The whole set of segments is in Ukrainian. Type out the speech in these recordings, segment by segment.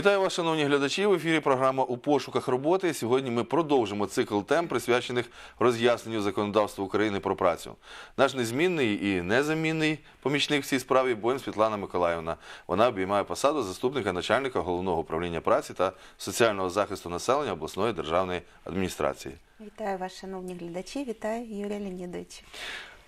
Вітаю вас, шановні глядачі. В ефірі програма у пошуках роботи. Сьогодні ми продовжимо цикл тем, присвячених роз'ясненню законодавства України про працю. Наш незмінний і незамінний помічник в цій справі Бойн Світлана Миколаївна. Вона обіймає посаду заступника начальника головного управління праці та соціального захисту населення обласної державної адміністрації. Вітаю вас, шановні глядачі, вітаю Юрія Леонідовича.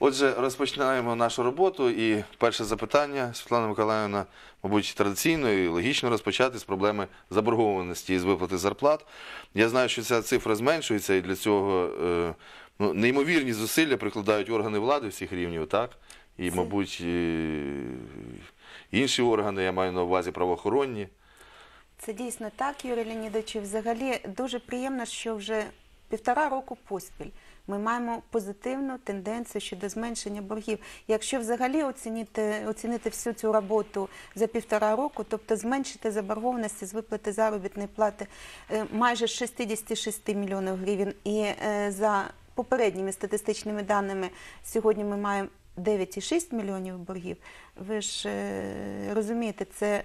Отже, розпочинаємо нашу роботу. І перше запитання, Світлана Миколаївна, мабуть, традиційно і логічно розпочати з проблеми заборгованості із виплати зарплат. Я знаю, що ця цифра зменшується, і для цього е, ну, неймовірні зусилля прикладають органи влади всіх рівнів, так? І, мабуть, інші органи, я маю на увазі правоохоронні. Це дійсно так, Юрій Леонідович. Взагалі дуже приємно, що вже півтора року поспіль ми маємо позитивну тенденцію щодо зменшення боргів. Якщо взагалі оцінити, оцінити всю цю роботу за півтора року, тобто зменшити заборгованості з виплати заробітної плати е, майже з 66 мільйонів гривень, і е, за попередніми статистичними даними сьогодні ми маємо 9,6 мільйонів боргів. Ви ж е, розумієте, це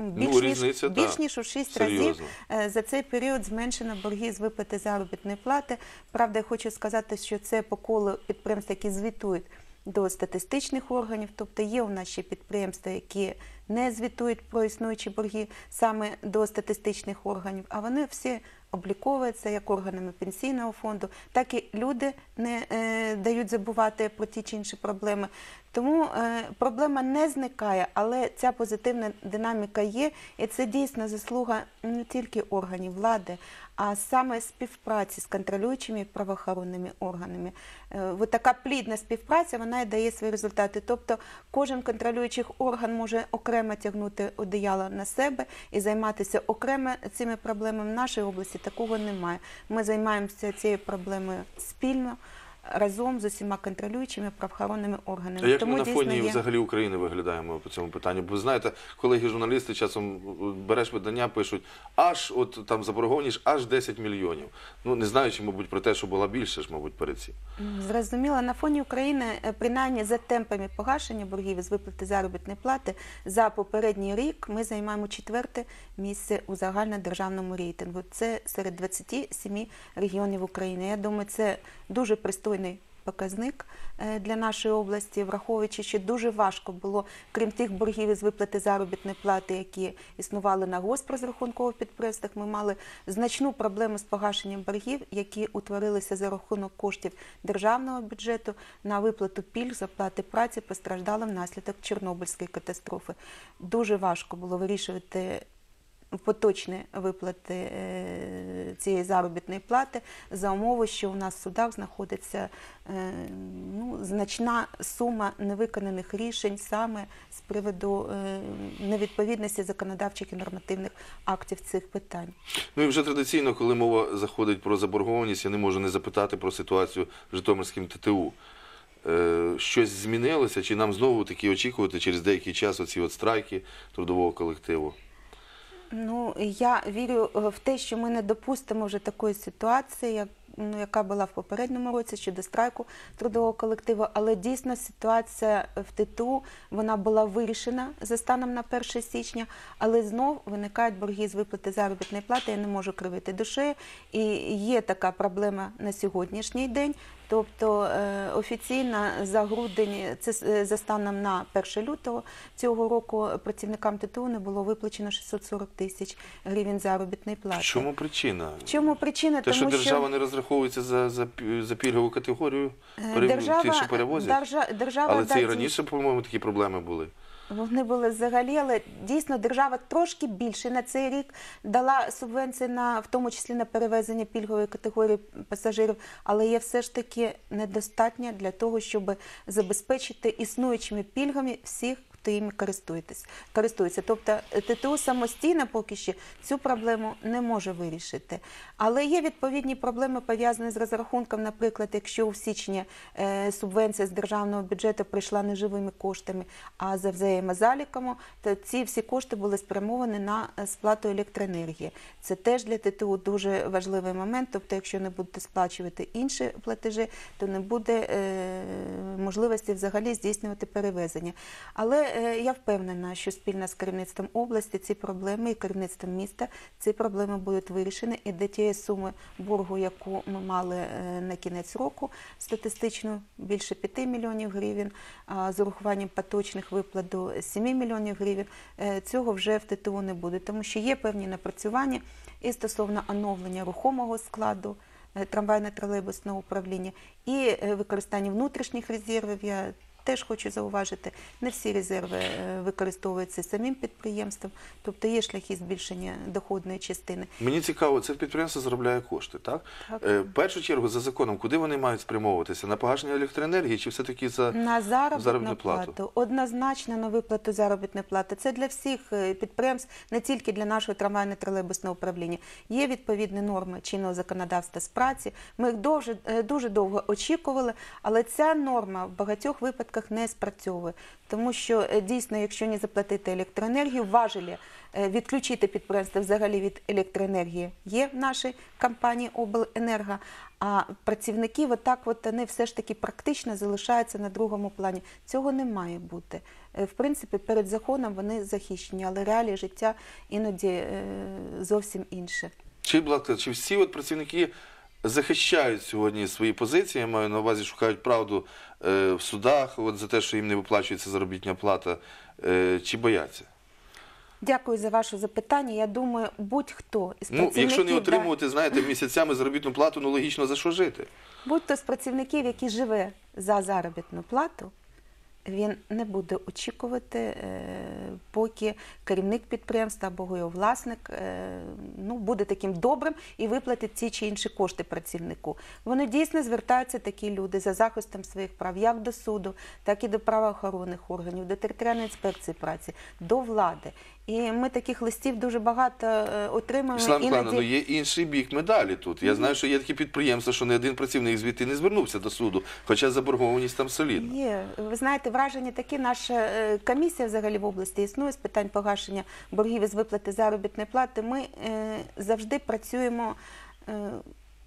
більш, Ну, ніж, більш ніж у 6 разів серйозно. Е, За цей період зменшено борги з виплати заробітної плати. Правда, я хочу сказати, що це по колу підприємств, які звітують до статистичних органів. Тобто є у нас ще підприємства, які не звітують про існуючі борги саме до статистичних органів, а вони всі обліковуються як органами пенсійного фонду, так і люди не е, дають забувати про ті чи інші проблеми. Тому е, проблема не зникає, але ця позитивна динаміка є, і це дійсно заслуга не тільки органів влади, а саме співпраці з контролюючими правоохоронними органами. Е, от така плідна співпраця вона і дає свої результати. Тобто кожен контролюючий орган може окремо тягнути одеяло на себе і займатися окремо цими проблемами. В нашій області такого немає. Ми займаємося цією проблемою спільно. Разом з усіма контролюючими правоохоронними органами. А як ми на фоні є- взагалі України виглядаємо по цьому питанню? Бо знаєте, колеги журналісти часом е, береш видання, пишуть аж от там заборгованість аж 10 мільйонів. Ну не знаючи, мабуть, про те, що була більше ж, мабуть, перед цим. Зрозуміло, на фоні України, е, принаймні за темпами погашення боргів із виплати заробітної плати за попередній рік ми займаємо четверте місце у загальнодержавному рейтингу. Це серед 27 регіонів України. Я думаю, це дуже пристойний показник е, для нашої області, враховуючи, що дуже важко було, крім тих боргів із виплати заробітної плати, які існували на госпрозрахункових підприємствах, ми мали значну проблему з погашенням боргів, які утворилися за рахунок коштів державного бюджету на виплату пільг з оплати праці постраждалим внаслідок Чорнобильської катастрофи. Дуже важко було вирішувати поточні виплати е, цієї заробітної плати за умови, що у нас в судах знаходиться е, ну, значна сума невиконаних рішень саме з приводу е, невідповідності законодавчих і нормативних актів цих питань. Ну і вже традиційно, коли мова заходить про заборгованість, я не можу не запитати про ситуацію в Житомирському ТТУ. Щось змінилося, чи нам знову таки очікувати через деякий час оці от страйки трудового колективу? Ну, я вірю е, в те, що ми не допустимо вже такої ситуації, як, ну, яка була в попередньому році щодо страйку трудового колективу. Але дійсно ситуація в ТТУ вона була вирішена за станом на 1 січня, але знов виникають борги з виплати заробітної плати. Я не можу кривити душею. І є така проблема на сьогоднішній день. Тобто е, офіційно за грудень, це е, за станом на 1 лютого цього року працівникам ТТУ не було виплачено 640 тисяч гривень заробітної плати. В чому причина? В чому причина? Те, що Тому держава не розраховується за, за, за пільгову категорію, е, держава, ті, що перевозять. держа- держава Але це і раніше, по-моєму, такі проблеми були. Вони були взагалі, але дійсно держава трошки більше на цей рік дала субвенції на в тому числі на перевезення пільгової категорії пасажирів, але є все ж таки недостатня для того, щоб забезпечити існуючими пільгами всіх. Їми користуєтесь, користується. Тобто ТТУ самостійно поки що цю проблему не може вирішити. Але є відповідні проблеми пов'язані з розрахунком. Наприклад, якщо у січні е, субвенція з державного бюджету прийшла не живими коштами, а за взаємозаліками, то ці всі кошти були спрямовані на е, сплату електроенергії. Це теж для ТТУ дуже важливий момент. Тобто, якщо не будете сплачувати інші платежі, то не буде е, можливості взагалі здійснювати перевезення. Але е, я впевнена, що спільно з керівництвом області ці проблеми і керівництвом міста ці проблеми будуть вирішені. І до тієї суми боргу, яку ми мали е, на кінець року, статистично більше 5 мільйонів гривень, а з урахуванням поточних виплат до 7 мільйонів гривень, е, цього вже в ТТУ не буде, тому що є певні напрацювання і стосовно оновлення рухомого складу е, трамвайно-тролейбусного управління і е, використання внутрішніх резервів. Я теж хочу зауважити, не всі резерви е, використовуються самим підприємством, тобто є шляхи збільшення доходної частини. Мені цікаво, це підприємство заробляє кошти, так? Так. Е, в першу чергу, за законом, куди вони мають спрямовуватися? На погашення електроенергії чи все-таки за На заробітну, заробітну плату? плату. однозначно на виплату заробітної плати. Це для всіх е, підприємств, не тільки для нашого трамвайно-тролейбусного управління. Є відповідні норми чинного законодавства з праці. Ми їх дуже, дуже довго очікували, але ця норма в багатьох випадках не спрацьовує, тому що е, дійсно, якщо не заплатити електроенергію, важелі е, відключити підприємство взагалі від електроенергії є в нашій компанії Обленерго. А працівники, отак от вони все ж таки практично залишаються на другому плані. Цього не має бути. Е, В принципі, перед законом вони захищені, але реалії життя іноді зовсім інше. Чи, будь чи всі от працівники захищають сьогодні свої позиції, я маю на увазі, шукають правду в судах от, за те, що їм не виплачується заробітня плата, е, чи бояться? Дякую за ваше запитання. Я думаю, будь-хто із Ну, працівників, якщо не отримувати, знаєте, місяцями заробітну плату, ну логічно за що жити? будь-хто з працівників, які живе за заробітну плату, він не буде очікувати, е, поки керівник підприємства або його власник е, ну, буде таким добрим і виплатить ці чи інші кошти працівнику. Вони дійсно звертаються такі люди за захистом своїх прав, як до суду, так і до правоохоронних органів, до територіальної інспекції праці, до влади. І ми таких листів дуже багато е, отримуємо. Слава іноді... Ну є інший бік медалі тут. Я знаю, що є такі підприємства, що не один працівник звідти не звернувся до суду, хоча заборгованість там солідна. Є. Ви знаєте, враження такі. Наша е, комісія взагалі в області існує з питань погашення боргів із виплати заробітної плати. Ми е, завжди працюємо.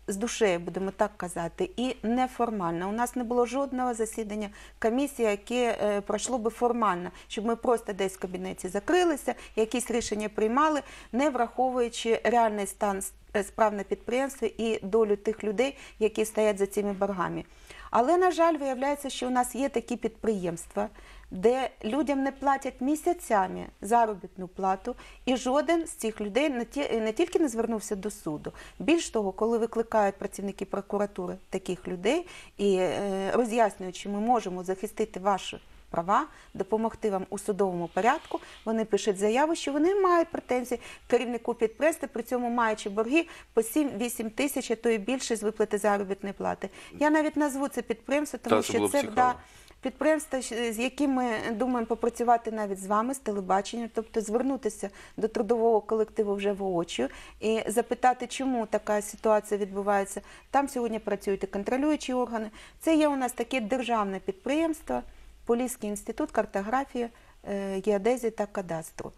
З душею, будемо так казати, і неформально. У нас не було жодного засідання комісії, яке е, пройшло би формально, щоб ми просто десь в кабінеті закрилися, якісь рішення приймали, не враховуючи реальний стан е, справ на підприємстві і долю тих людей, які стоять за цими боргами. Але, на жаль, виявляється, що у нас є такі підприємства, де людям не платять місяцями заробітну плату, і жоден з цих людей не, тільки не звернувся до суду. Більш того, коли викликають працівники прокуратури таких людей і е, роз'яснюють, що ми можемо захистити ваші права, допомогти вам у судовому порядку. Вони пишуть заяву, що вони мають претензії керівнику підприємства, при цьому маючи борги по 7-8 тисяч, а то і більше з виплати заробітної плати. Я навіть назву це підприємство, тому Та, це що було б це цікаво. да, підприємства, з яким ми думаємо попрацювати навіть з вами, з телебаченням, тобто звернутися до трудового колективу вже воочию і запитати, чому така ситуація відбувається. Там сьогодні працюють і контролюючі органи. Це є у нас таке державне підприємство, Поліський інститут картографії, е, геодезії та кадастру.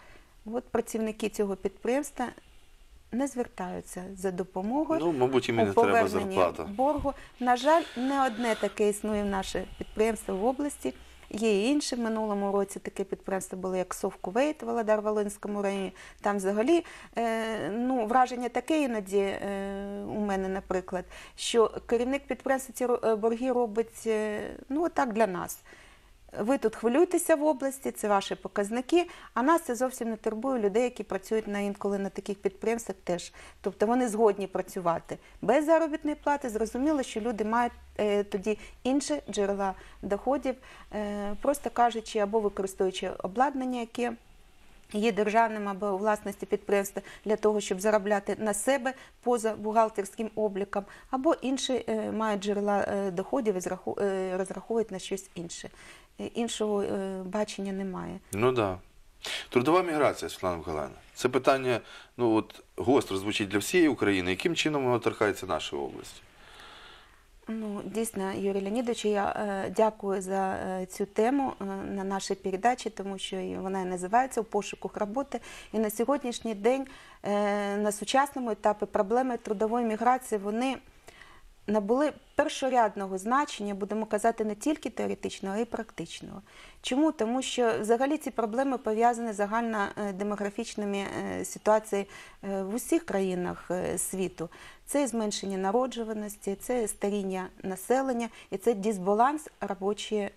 От працівники цього підприємства не звертаються за допомогою Ну, мабуть, їм у не треба зарплата. боргу. На жаль, не одне таке існує в наше підприємство в області. Є і інші в минулому році таке підприємство було, як Сов Кувейт в Володар-Волинському районі. Там взагалі е, ну, враження таке іноді е, у мене, наприклад, що керівник підприємства ці е, борги робить е, ну, отак для нас. Ви тут хвилюєтеся в області, це ваші показники, а нас це зовсім не турбує людей, які працюють на інколи на таких підприємствах теж. Тобто вони згодні працювати без заробітної плати. Зрозуміло, що люди мають е, тоді інші джерела доходів, е, просто кажучи, або використовуючи обладнання, яке є державним або у власності підприємства для того, щоб заробляти на себе поза бухгалтерським обліком, або інші е, мають джерела доходів і розраховують на щось інше. Іншого е, бачення немає. Ну так. Да. Трудова міграція, Світлана Миколаївна. Це питання ну, от, гостро звучить для всієї України. Яким чином воно торкається нашої області? Ну, дійсно, Юрій Леонідович, я е, дякую за е, цю тему е, на нашій передачі, тому що вона і називається у пошуках роботи. І на сьогоднішній день е, на сучасному етапі проблеми трудової міграції вони набули першорядного значення, будемо казати, не тільки теоретичного, а й практичного. Чому? Тому що взагалі ці проблеми пов'язані з загально е, е, ситуаціями е, в усіх країнах світу. Це і зменшення народжуваності, це старіння населення і це дисбаланс робочої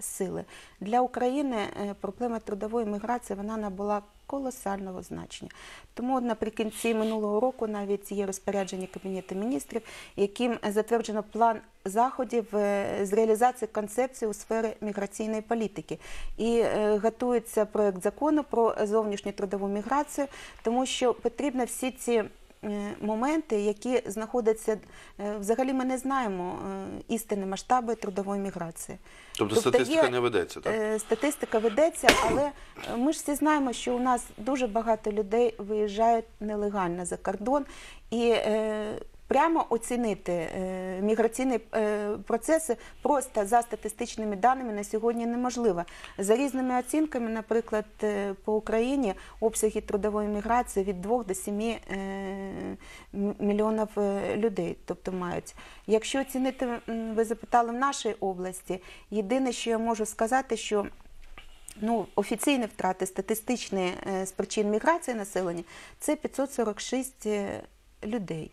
сили. Для України проблема трудової міграції вона набула колосального значення. Тому наприкінці минулого року навіть є розпорядження Кабінету міністрів, яким затверджено план заходів е, з реалізації концепції у сфері міграційної політики. І е, готується проект закону про зовнішню трудову міграцію, тому що потрібно всі ці моменти, які знаходяться е, взагалі, ми не знаємо е, істинні масштаби трудової міграції. Тобто, Тобто статистика є, не ведеться, так? Е, Статистика ведеться, але е, ми ж всі знаємо, що у нас дуже багато людей виїжджають нелегально за кордон і е, прямо оцінити е, міграційні е, процеси просто за статистичними даними на сьогодні неможливо. За різними оцінками, наприклад, е, по Україні обсяги трудової міграції від 2 до 7 е, мільйонів людей, тобто мають. Якщо оцінити, ви запитали в нашій області, єдине, що я можу сказати, що Ну, офіційні втрати статистичні з причин міграції населення це 546 е, людей.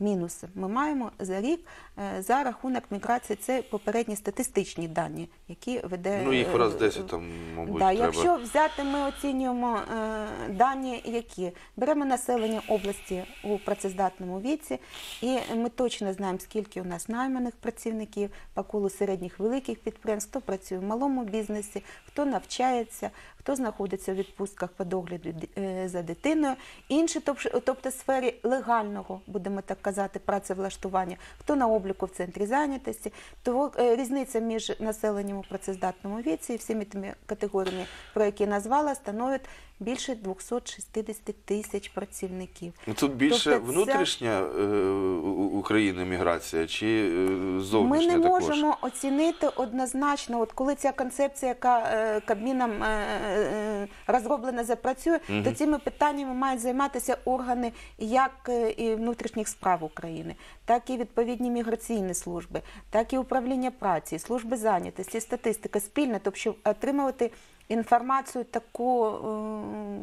Мінуси ми маємо за рік е, за рахунок міграції. Це попередні статистичні дані, які веде Ну, їх е, раз 10 там, мабуть, да, треба. Якщо взяти, ми оцінюємо е, дані, які беремо населення області у працездатному віці, і ми точно знаємо, скільки у нас найманих працівників по колу середніх великих підприємств, хто працює в малому бізнесі, хто навчається, хто знаходиться в відпустках по догляду е, за дитиною, інші, тоб- тобто сфері легального, будемо так казати, працевлаштування, хто на обліку в центрі зайнятості, то е, різниця між населенням у працездатному віці і всіми тими категоріями, про які я назвала, становить більше 260 тисяч працівників. Ну, Тут більше Тобто внутрішня е, у- у- України міграція чи е, Ми зовнішня не також? можемо оцінити однозначно, от коли ця концепція, яка е, Кабміном розроблена, запрацює, то цими питаннями мають займатися органи як е, і внутрішніх справ України, так і відповідні міграційні служби, так і управління праці, служби зайнятості, статистика спільна, тобто щоб отримувати інформацію таку. е,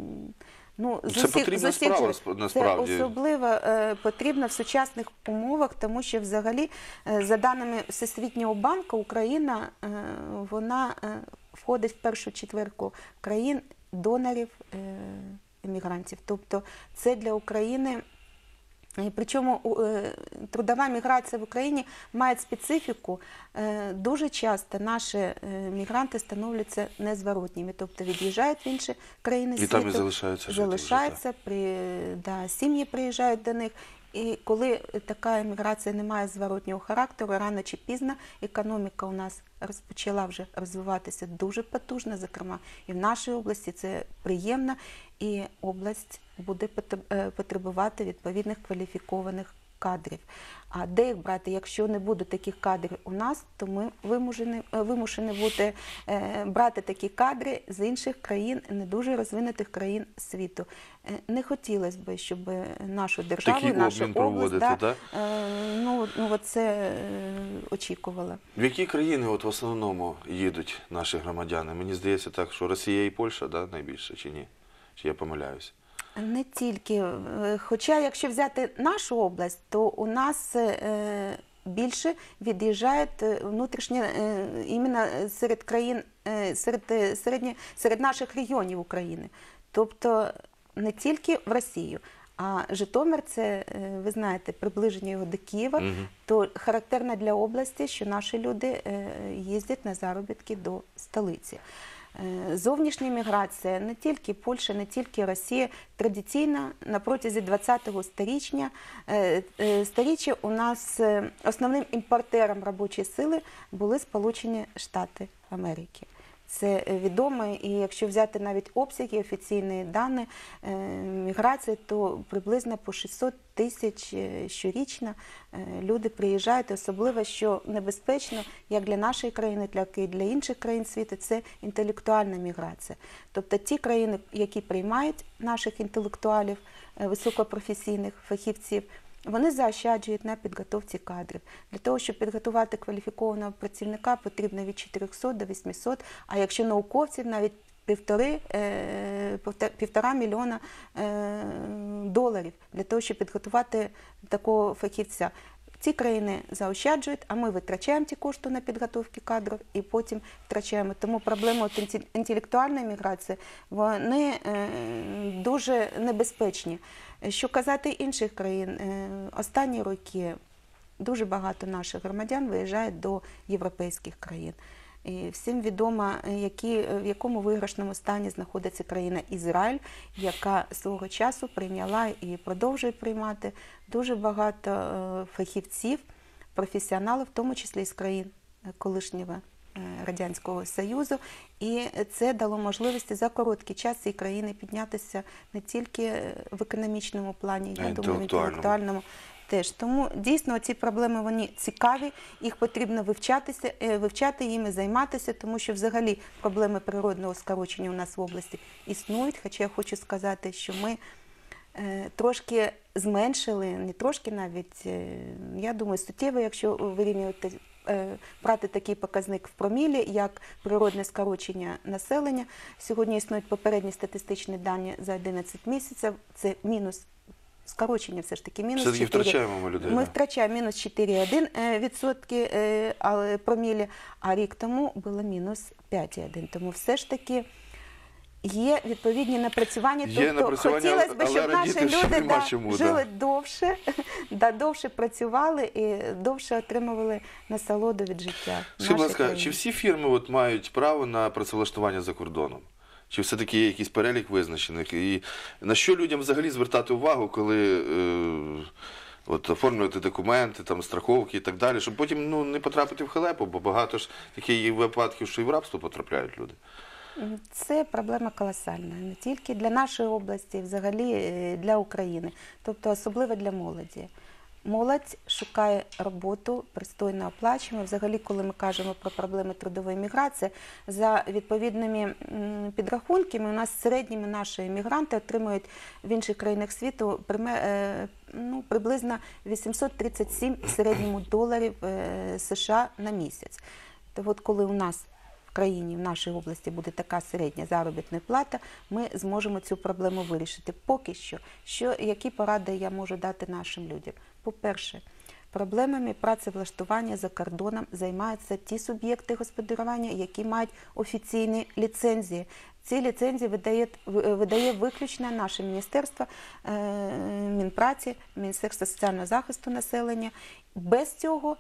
Ну, з Це усіх- потрібна з усіх справа, насправді. Це особливо е, потрібно в сучасних умовах, тому що взагалі, е, за даними Всесвітнього банку, Україна е, вона е, входить в першу четвірку країн донорів е, емігрантів. Тобто це для України. Причому е, трудова міграція в Україні має специфіку. Е, Дуже часто наші е, мігранти становляться незворотніми, тобто від'їжджають в інші країни І світу, там і залишаються залишаються, при, да, сім'ї приїжджають до них. І коли така еміграція не має зворотнього характеру, рано чи пізно економіка у нас розпочала вже розвиватися дуже потужно, зокрема і в нашій області це приємно, і область буде е, потребувати відповідних кваліфікованих кадрів. А де їх брати? Якщо не буде таких кадрів у нас, то ми вимушені, е, вимушені бути е, брати такі кадри з інших країн, не дуже розвинутих країн світу. Е, Не хотілося б, щоб нашу державу, Такий нашу область да, е, ну, ну, це очікувала. В які країни от в основному їдуть наші громадяни? Мені здається так, що Росія і Польща да, найбільше, чи ні? Чи я помиляюсь? Не тільки. Е, Хоча, якщо взяти нашу область, то у нас е, більше від'їжджають е, внутрішньо е, іменно серед країн, серед, середні, серед наших регіонів України. Тобто не тільки в Росію. А Житомир це, ви знаєте, приближення його до Києва, Мгм. то характерно для області, що наші люди їздять на заробітки до столиці. Е, Зовнішня міграція не тільки Польща, не тільки Росія. Традиційно на протязі 20-го сторіччя, е, е, сторіччя у нас основним імпортером робочої сили були Сполучені Штати Америки. Це відомо, і якщо взяти навіть обсяги, офіційні дані е, міграції, то приблизно по 600 тисяч е, щорічно е, люди приїжджають. Особливо, що небезпечно як для нашої країни, так і для інших країн світу, це інтелектуальна міграція. Тобто ті країни, які приймають наших інтелектуалів, високопрофесійних фахівців, Вони заощаджують на підготовці кадрів. Для того, щоб підготувати кваліфікованого працівника, потрібно від 400 до 800, а якщо науковців навіть півтори, е, півтора мільйона е, доларів для того, щоб підготувати такого фахівця. Ці країни заощаджують, а ми витрачаємо ті кошти на підготовки кадрів і потім втрачаємо. Тому проблема от інтелектуальної міграції вони е, дуже небезпечні. Що казати інших країн, е, останні роки дуже багато наших громадян виїжджають до європейських країн. І всім відомо, е, які, е, в якому виграшному стані знаходиться країна Ізраїль, яка свого часу прийняла і продовжує приймати дуже багато е, фахівців, професіоналів, в тому числі з країн колишнього Радянського Союзу, і це дало можливості за короткий час цій країни піднятися не тільки в економічному плані, А я думаю, в інтелектуальному. Теж. Тому дійсно ці проблеми вони цікаві, їх потрібно вивчатися, е, вивчати їми, займатися, тому що взагалі проблеми природного скорочення у нас в області існують. Хоча я хочу сказати, що ми е, трошки зменшили, не трошки навіть, е, я думаю, суттєво, якщо вирівнювати. Брати такий показник в промілі, як природне скорочення населення. Сьогодні існують попередні статистичні дані за 11 місяців. Це мінус скорочення, все ж таки мінус 4. втрачаємо ми людей. Ми да. втрачаємо мінус 4,1 е, відсотки е, промілі, а рік тому було мінус 5,1. Тому все ж таки є відповідні напрацювання. Є тобто напрацювання, хотілося б, щоб наші люди да, чому, да. жили довше, да, довше працювали і довше отримували насолоду від життя. Скажіть, будь ласка, чи всі фірми от мають право на працевлаштування за кордоном? Чи все-таки є якийсь перелік визначених? І на що людям взагалі звертати увагу, коли е, от, оформлювати документи, там, страховки і так далі, щоб потім ну, не потрапити в халепу, бо багато ж таких випадків, що і в рабство потрапляють люди. Це проблема колосальна не тільки для нашої області, взагалі е, для України, тобто особливо для молоді. Молодь шукає роботу, пристойно оплачуємо. Взагалі, коли ми кажемо про проблеми трудової міграції, за відповідними підрахунками, у нас середніми наші мігранти отримують в інших країнах світу е, ну, приблизно 837 в середньому доларів е, США на місяць. То от коли у нас країні, в нашій області буде така середня заробітна плата, ми зможемо цю проблему вирішити. Поки що, що які поради я можу дати нашим людям? По-перше, проблемами працевлаштування за кордоном займаються ті суб'єкти господарювання, які мають офіційні ліцензії. Ці ліцензії видає, видає виключно наше міністерство е, Мінпраці, Міністерство соціального захисту населення. Без цього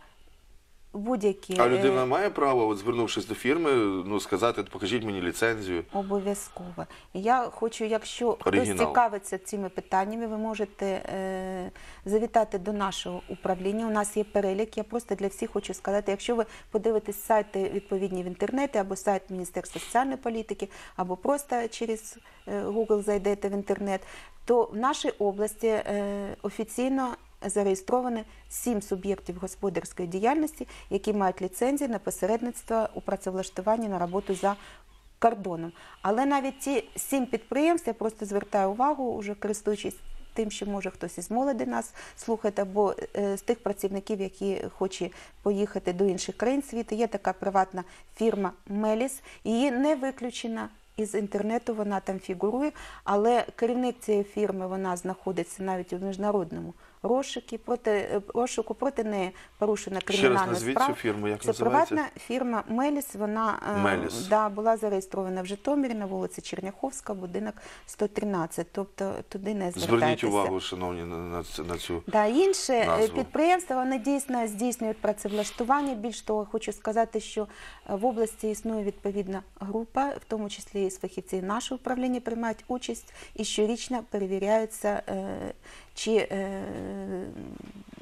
будь-які А е, людина має право, от, звернувшись до фірми, ну, сказати, покажіть мені ліцензію. Обов'язково. Я хочу, якщо Оригінал. хтось цікавиться цими питаннями, ви можете е, завітати до нашого управління. У нас є перелік. Я просто для всіх хочу сказати, якщо ви подивитесь сайти відповідні в інтернеті або сайт Міністерства соціальної політики, або просто через е, Google зайдете в інтернет, то в нашій області е, офіційно зареєстровано сім суб'єктів господарської діяльності, які мають ліцензії на посередництво у працевлаштуванні на роботу за кордоном. Але навіть ці сім підприємств, я просто звертаю увагу, уже користуючись тим, що може хтось із молоді нас слухати, або е, з тих працівників, які хочуть поїхати до інших країн світу. Є така приватна фірма Меліс, її не виключена. Із інтернету вона там фігурує, але керівник цієї фірми вона знаходиться навіть у міжнародному розшуку. Проти е, розшуку проти неї порушена кримінальна справа. фірму, як Це називається? приватна фірма Меліс. Вона е, Меліс. Да, була зареєстрована в Житомирі на вулиці Черняховська, будинок 113. Тобто туди не Зверніть увагу, шановні, на, на, ц- на цю. Да, інші е, назву. підприємства вони дійсно здійснюють працевлаштування. Більш того, хочу сказати, що е, в області існує відповідна група, в тому числі і з фахівців нашого управління приймають участь і щорічно перевіряються, е, чи е,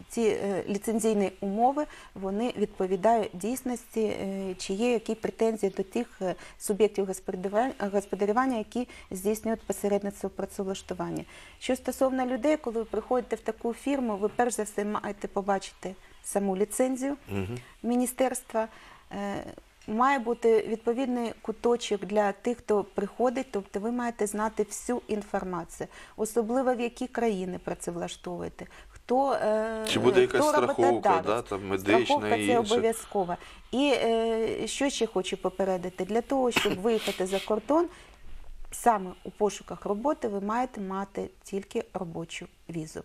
ці е, ліцензійні умови вони відповідають дійсності, е, чи є які претензії до тих суб'єктів господарювання- які здійснюють посередництво працевлаштування. Що стосовно людей, коли ви приходите в таку фірму, ви перш за все маєте побачити саму ліцензію міністерства. Має бути відповідний куточок для тих, хто приходить, тобто ви маєте знати всю інформацію, особливо в які країни працевлаштовуєте, хто, е, Чи буде якась хто страховка, да, там, медична страховка і це обов'язково. І е, що ще хочу попередити, для того, щоб виїхати за кордон, саме у пошуках роботи ви маєте мати тільки робочу візу.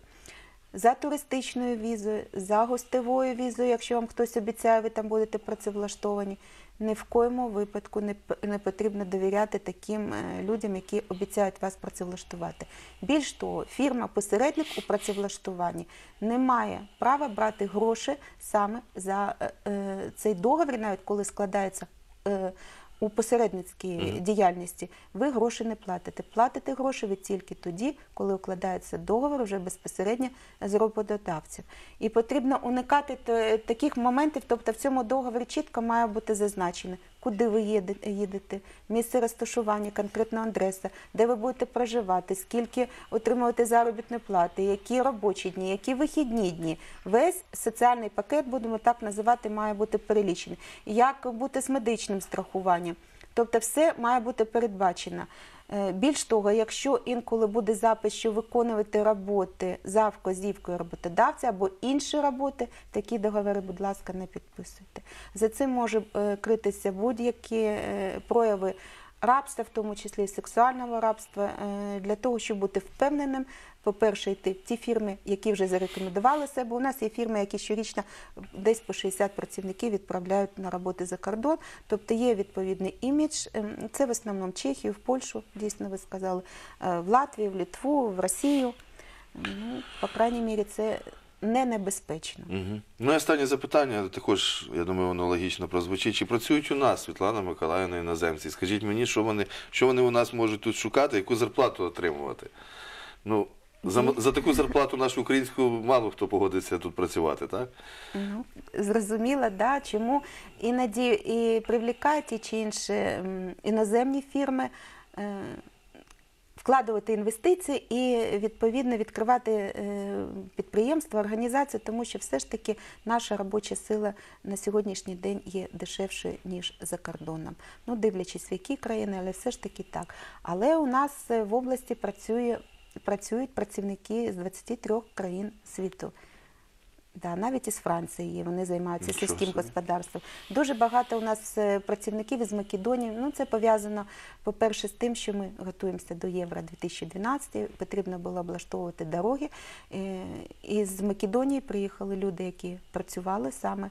За туристичною візою, за гостевою візою, якщо вам хтось обіцяє, ви там будете працевлаштовані. Ні в коєму випадку не, потрібно довіряти таким е, людям, які обіцяють вас працевлаштувати. Більш того, фірма-посередник у працевлаштуванні не має права брати гроші саме за е, е, цей договір, навіть коли складається е, у посередницькій діяльності, ви гроші не платите. Платите гроші ви тільки тоді, коли укладається договор вже безпосередньо з роботодавцем. І потрібно уникати таких моментів, тобто в цьому договорі чітко має бути зазначено, куди ви їдете, місце розташування, конкретна адреса, де ви будете проживати, скільки отримувати заробітної плати, які робочі дні, які вихідні дні. Весь соціальний пакет, будемо так називати, має бути перелічений. Як бути з медичним страхуванням. Тобто все має бути передбачено. Е, Більш того, якщо інколи буде запис, що виконувати роботи за вказівкою роботодавця або інші роботи, такі договори, будь ласка, не підписуйте. За цим може е, критися будь-які е, прояви рабства, в тому числі сексуального рабства, для того, щоб бути впевненим, по-перше, йти в ті фірми, які вже зарекомендували себе. У нас є фірми, які щорічно десь по 60 працівників відправляють на роботи за кордон. Тобто є відповідний імідж. Ем, Це в основному Чехію, в Польщу, дійсно ви сказали, е, в Латвію, в Литву, в Росію. Ну, по крайній мірі, це не небезпечно. Угу. Ну і останнє запитання, також, я думаю, воно логічно прозвучить. Чи працюють у нас, Світлана Миколаївна, іноземці? Скажіть мені, що вони, що вони у нас можуть тут шукати, яку зарплату отримувати? Ну, за, за таку зарплату нашу українську мало хто погодиться тут працювати, так? Ну, зрозуміло, да, чому іноді і привлікають ті чи інші іноземні фірми. е, Вкладувати інвестиції і відповідно відкривати е, підприємства, організації, тому що все ж таки наша робоча сила на сьогоднішній день є дешевшою ніж за кордоном. Ну, дивлячись, в які країни, але все ж таки так. Але у нас е, в області працює, працюють працівники з 23 країн світу. Да, навіть із Франції є, вони займаються Нічого сільським собі. господарством. Дуже багато у нас е, працівників із Македонії. Ну, це пов'язано, по-перше, з тим, що ми готуємося до Євро 2012. Потрібно було облаштовувати дороги. Е, Із Македонії приїхали люди, які працювали саме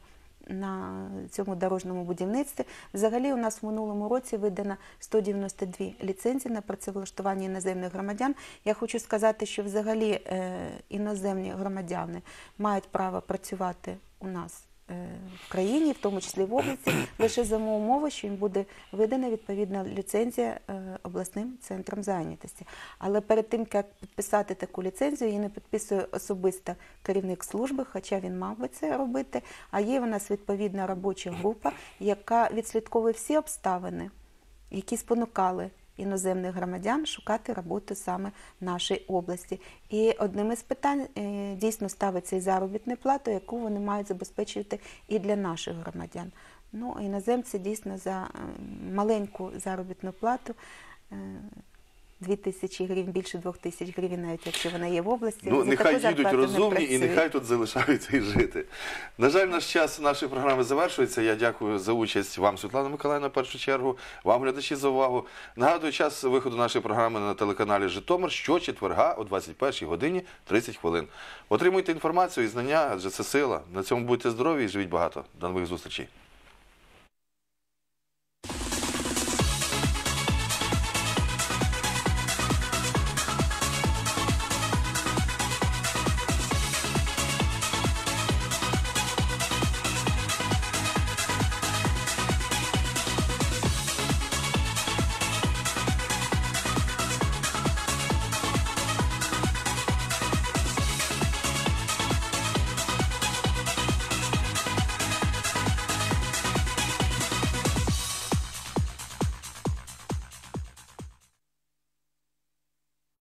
на цьому дорожньому будівництві. Взагалі у нас в минулому році видано 192 ліцензії на працевлаштування іноземних громадян. Я хочу сказати, що взагалі е, іноземні громадяни мають право працювати у нас в країні, в тому числі в області, лише за умови, що їм буде видана відповідна ліцензія е, обласним центром зайнятості. Але перед тим, як підписати таку ліцензію, її не підписує особисто керівник служби, хоча він мав би це робити. А є у нас відповідна робоча група, яка відслідковує всі обставини, які спонукали іноземних громадян шукати роботу саме в нашій області. І одним із питань е, дійсно ставиться і заробітна плата, яку вони мають забезпечувати і для наших громадян. Ну, іноземці дійсно за е, маленьку заробітну плату. Е, 2 тисячі гривень, більше 2 тисяч гривень, навіть якщо вона є в області. Ну, за нехай таку їдуть зарплату не розумні і працюють. нехай тут залишаються і жити. На жаль, наш час нашої програми завершується. Я дякую за участь вам, Світлана Миколаївна, в першу чергу, вам, глядачі, за увагу. Нагадую, час виходу нашої програми на телеканалі Житомир щочетверга о 21 годині 30 хвилин. Отримуйте інформацію і знання, адже це сила. На цьому будьте здорові і живіть багато. До нових зустрічей.